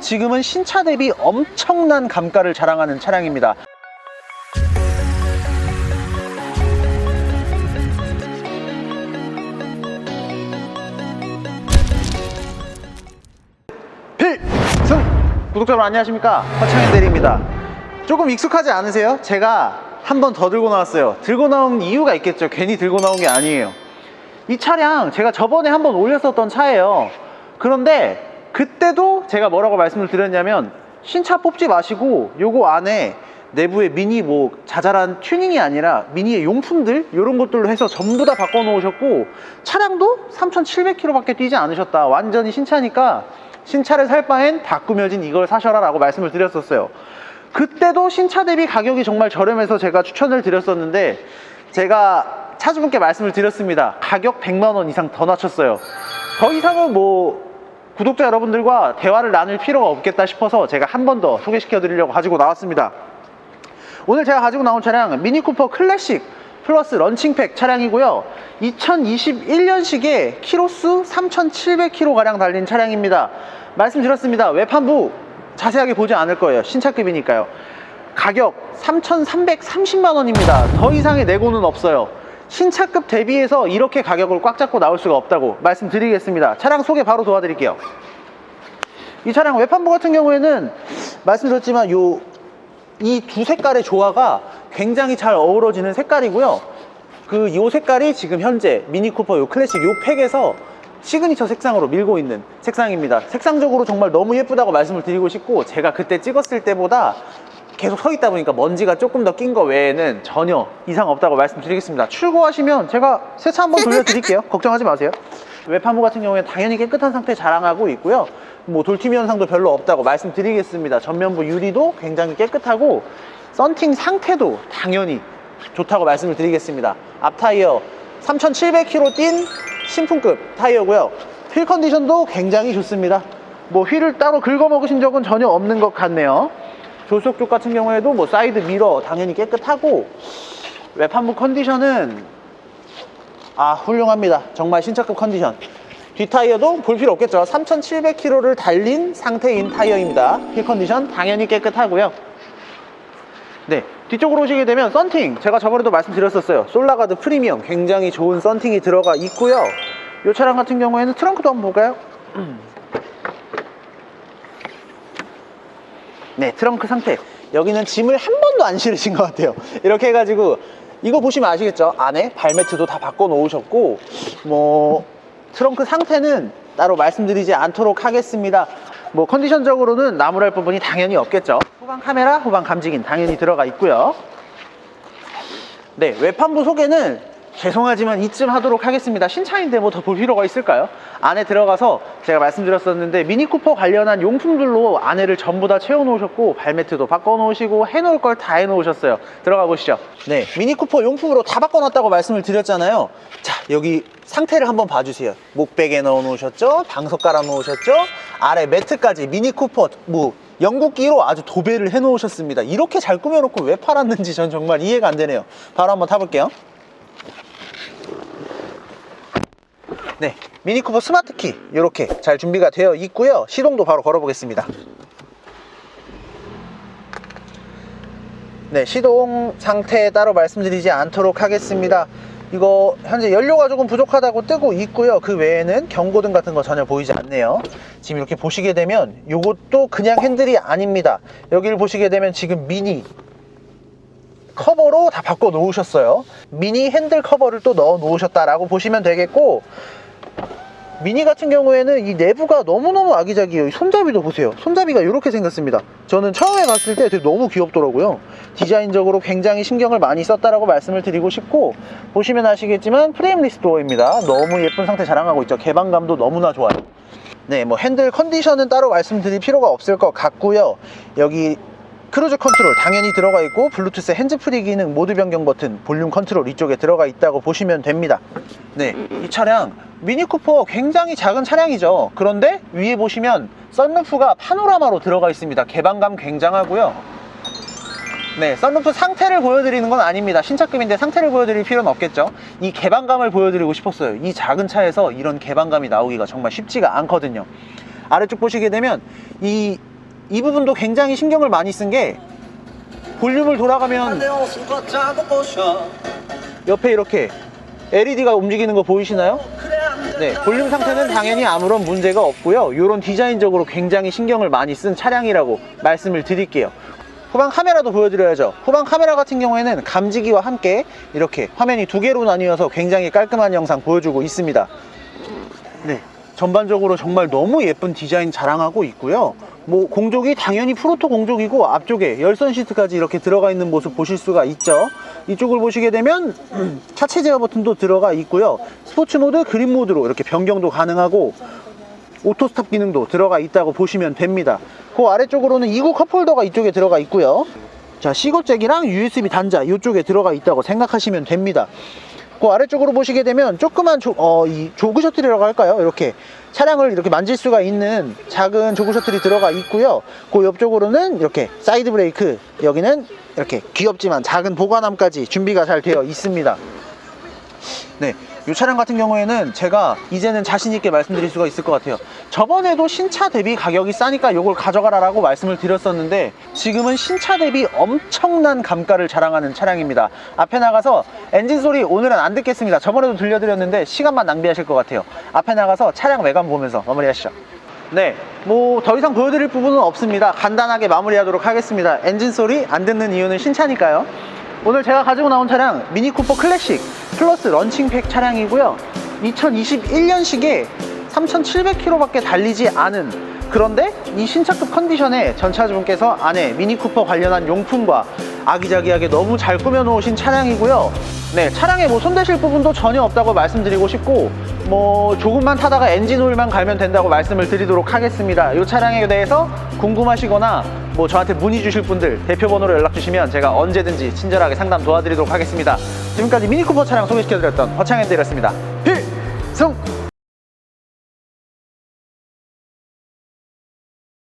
지금은 신차 대비 엄청난 감가를 자랑하는 차량입니다. 필승! 구독자 여러분 안녕하십니까? 허창현 대리입니다. 조금 익숙하지 않으세요? 제가 한 번 더 들고 나왔어요. 들고 나온 이유가 있겠죠. 괜히 들고 나온 게 아니에요. 이 차량 제가 저번에 한번 올렸었던 차예요. 그런데 그때도 제가 뭐라고 말씀을 드렸냐면 신차 뽑지 마시고 요거 안에 내부에 미니 뭐 자잘한 튜닝이 아니라 미니의 용품들 이런 것들로 해서 전부 다 바꿔 놓으셨고 차량도 3,700km밖에 뛰지 않으셨다. 완전히 신차니까 신차를 살 바엔 다 꾸며진 이걸 사셔라 라고 말씀을 드렸었어요. 그때도 신차 대비 가격이 정말 저렴해서 제가 추천을 드렸었는데 제가 차주분께 말씀을 드렸습니다. 가격 100만 원 이상 더 낮췄어요. 더 이상은 뭐 구독자 여러분들과 대화를 나눌 필요가 없겠다 싶어서 제가 한 번 더 소개시켜 드리려고 가지고 나왔습니다. 오늘 제가 가지고 나온 차량은 미니쿠퍼 클래식 플러스 런칭팩 차량이고요. 2021년식에 키로수 3,700km 가량 달린 차량입니다. 말씀드렸습니다. 외판부 자세하게 보지 않을 거예요. 신차급이니까요. 가격 3,330만 원입니다. 더 이상의 내고는 없어요. 신차급 대비해서 이렇게 가격을 꽉 잡고 나올 수가 없다고 말씀드리겠습니다. 차량 소개 바로 도와드릴게요. 이 차량 외판부 같은 경우에는 말씀드렸지만 요 이 두 색깔의 조화가 굉장히 잘 어우러지는 색깔이고요. 그 요 색깔이 지금 현재 미니쿠퍼 요 클래식 요 팩에서 시그니처 색상으로 밀고 있는 색상입니다. 색상적으로 정말 너무 예쁘다고 말씀을 드리고 싶고 제가 그때 찍었을 때보다 계속 서 있다 보니까 먼지가 조금 더 낀 거 외에는 전혀 이상 없다고 말씀드리겠습니다. 출고하시면 제가 세차 한번 돌려드릴게요. 걱정하지 마세요. 외판부 같은 경우에 당연히 깨끗한 상태 자랑하고 있고요. 뭐 돌팀 현상도 별로 없다고 말씀드리겠습니다. 전면부 유리도 굉장히 깨끗하고 썬팅 상태도 당연히 좋다고 말씀을 드리겠습니다. 앞 타이어 3,700km 뛴 신품급 타이어고요. 휠 컨디션도 굉장히 좋습니다. 뭐 휠을 따로 긁어 먹으신 적은 전혀 없는 것 같네요. 조수석 쪽 같은 경우에도 뭐 사이드 미러 당연히 깨끗하고 외판부 컨디션은 아 훌륭합니다. 정말 신차급 컨디션. 뒷타이어도 볼 필요 없겠죠. 3,700km를 달린 상태인 타이어입니다. 휠 컨디션 당연히 깨끗하고요. 네, 뒤쪽으로 오시게 되면 썬팅 제가 저번에도 말씀드렸었어요. 솔라가드 프리미엄 굉장히 좋은 썬팅이 들어가 있고요. 이 차량 같은 경우에는 트렁크도 한번 볼까요? 네, 트렁크 상태. 여기는 짐을 한 번도 안 실으신 것 같아요. 이렇게 해가지고 이거 보시면 아시겠죠? 안에 발매트도 다 바꿔 놓으셨고 뭐 트렁크 상태는 따로 말씀드리지 않도록 하겠습니다. 뭐 컨디션적으로는 나무랄 부분이 당연히 없겠죠. 후방 카메라, 후방 감지기는 당연히 들어가 있고요. 네, 외판부 소개는 죄송하지만 이쯤 하도록 하겠습니다. 신차인데 뭐 더 볼 필요가 있을까요? 안에 들어가서 제가 말씀드렸었는데 미니쿠퍼 관련한 용품들로 안에를 전부 다 채워 놓으셨고 발매트도 바꿔 놓으시고 해 놓을 걸 다 해 놓으셨어요. 들어가 보시죠. 네, 미니쿠퍼 용품으로 다 바꿔 놨다고 말씀을 드렸잖아요. 자, 여기 상태를 한번 봐주세요. 목베개 넣어 놓으셨죠? 방석 깔아 놓으셨죠? 아래 매트까지 미니쿠퍼 뭐 영국기로 아주 도배를 해 놓으셨습니다. 이렇게 잘 꾸며놓고 왜 팔았는지 전 정말 이해가 안 되네요. 바로 한번 타볼게요. 네, 미니쿠퍼 스마트키 이렇게 잘 준비가 되어 있고요. 시동도 바로 걸어보겠습니다. 네, 시동 상태 따로 말씀드리지 않도록 하겠습니다. 이거 현재 연료가 조금 부족하다고 뜨고 있고요. 그 외에는 경고등 같은 거 전혀 보이지 않네요. 지금 이렇게 보시게 되면 이것도 그냥 핸들이 아닙니다. 여기를 보시게 되면 지금 미니 커버로 다 바꿔 놓으셨어요. 미니 핸들 커버를 또 넣어 놓으셨다라고 보시면 되겠고 미니 같은 경우에는 이 내부가 너무너무 아기자기해요. 이 손잡이도 보세요. 손잡이가 이렇게 생겼습니다. 저는 처음에 봤을 때 되게 너무 귀엽더라고요. 디자인적으로 굉장히 신경을 많이 썼다라고 말씀을 드리고 싶고 보시면 아시겠지만 프레임리스 도어입니다. 너무 예쁜 상태 자랑하고 있죠. 개방감도 너무나 좋아요. 네, 뭐 핸들 컨디션은 따로 말씀드릴 필요가 없을 것 같고요. 여기 크루즈 컨트롤 당연히 들어가 있고 블루투스 핸즈프리 기능 모드 변경 버튼 볼륨 컨트롤 이쪽에 들어가 있다고 보시면 됩니다 네이 차량 미니쿠퍼 굉장히 작은 차량이죠. 그런데 위에 보시면 썬루프가 파노라마로 들어가 있습니다. 개방감 굉장하고요. 네 썬루프 상태를 보여드리는 건 아닙니다. 신차급인데 상태를 보여드릴 필요는 없겠죠. 이 개방감을 보여드리고 싶었어요. 이 작은 차에서 이런 개방감이 나오기가 정말 쉽지가 않거든요. 아래쪽 보시게 되면 이 이 부분도 굉장히 신경을 많이 쓴 게 볼륨을 돌아가면 옆에 이렇게 LED가 움직이는 거 보이시나요? 네, 볼륨 상태는 당연히 아무런 문제가 없고요. 이런 디자인적으로 굉장히 신경을 많이 쓴 차량이라고 말씀을 드릴게요. 후방 카메라도 보여드려야죠. 후방 카메라 같은 경우에는 감지기와 함께 이렇게 화면이 두 개로 나뉘어서 굉장히 깔끔한 영상 보여주고 있습니다. 네, 전반적으로 정말 너무 예쁜 디자인 자랑하고 있고요. 뭐 공족이 당연히 프로토 공족이고 앞쪽에 열선 시트까지 이렇게 들어가 있는 모습 보실 수가 있죠. 이쪽을 보시게 되면 음, 차체 제어 버튼도 들어가 있고요. 스포츠 모드, 그린 모드로 이렇게 변경도 가능하고 오토 스탑 기능도 들어가 있다고 보시면 됩니다. 그 아래쪽으로는 2구 컵홀더가 이쪽에 들어가 있고요. 자, 시거잭이랑 USB 단자 이쪽에 들어가 있다고 생각하시면 됩니다. 그 아래쪽으로 보시게 되면 조그만 조, 어, 이 조그 셔틀이라고 할까요? 이렇게 차량을 이렇게 만질 수가 있는 작은 조그 셔틀이 들어가 있고요. 그 옆쪽으로는 이렇게 사이드 브레이크, 여기는 이렇게 귀엽지만 작은 보관함까지 준비가 잘 되어 있습니다. 네, 이 차량 같은 경우에는 제가 이제는 자신 있게 말씀드릴 수가 있을 것 같아요. 저번에도 신차 대비 가격이 싸니까 이걸 가져가라 라고 말씀을 드렸었는데 지금은 신차 대비 엄청난 감가를 자랑하는 차량입니다. 앞에 나가서 엔진 소리 오늘은 안 듣겠습니다. 저번에도 들려드렸는데 시간만 낭비하실 것 같아요. 앞에 나가서 차량 외관 보면서 마무리하시죠. 네, 뭐 더 이상 보여드릴 부분은 없습니다. 간단하게 마무리하도록 하겠습니다. 엔진 소리 안 듣는 이유는 신차니까요. 오늘 제가 가지고 나온 차량 미니 쿠퍼 클래식 플러스 런칭팩 차량이고요. 2021년식에 3,700km밖에 달리지 않은 그런데 이 신차급 컨디션에 전차주분께서 안에 미니 쿠퍼 관련한 용품과 아기자기하게 너무 잘 꾸며놓으신 차량이고요. 네, 차량에 뭐 손대실 부분도 전혀 없다고 말씀드리고 싶고 뭐 조금만 타다가 엔진 오일만 갈면 된다고 말씀을 드리도록 하겠습니다. 이 차량에 대해서 궁금하시거나 뭐 저한테 문의 주실 분들 대표 번호로 연락 주시면 제가 언제든지 친절하게 상담 도와드리도록 하겠습니다. 지금까지 미니 쿠퍼 차량 소개시켜드렸던 허창현드였습니다. 필승!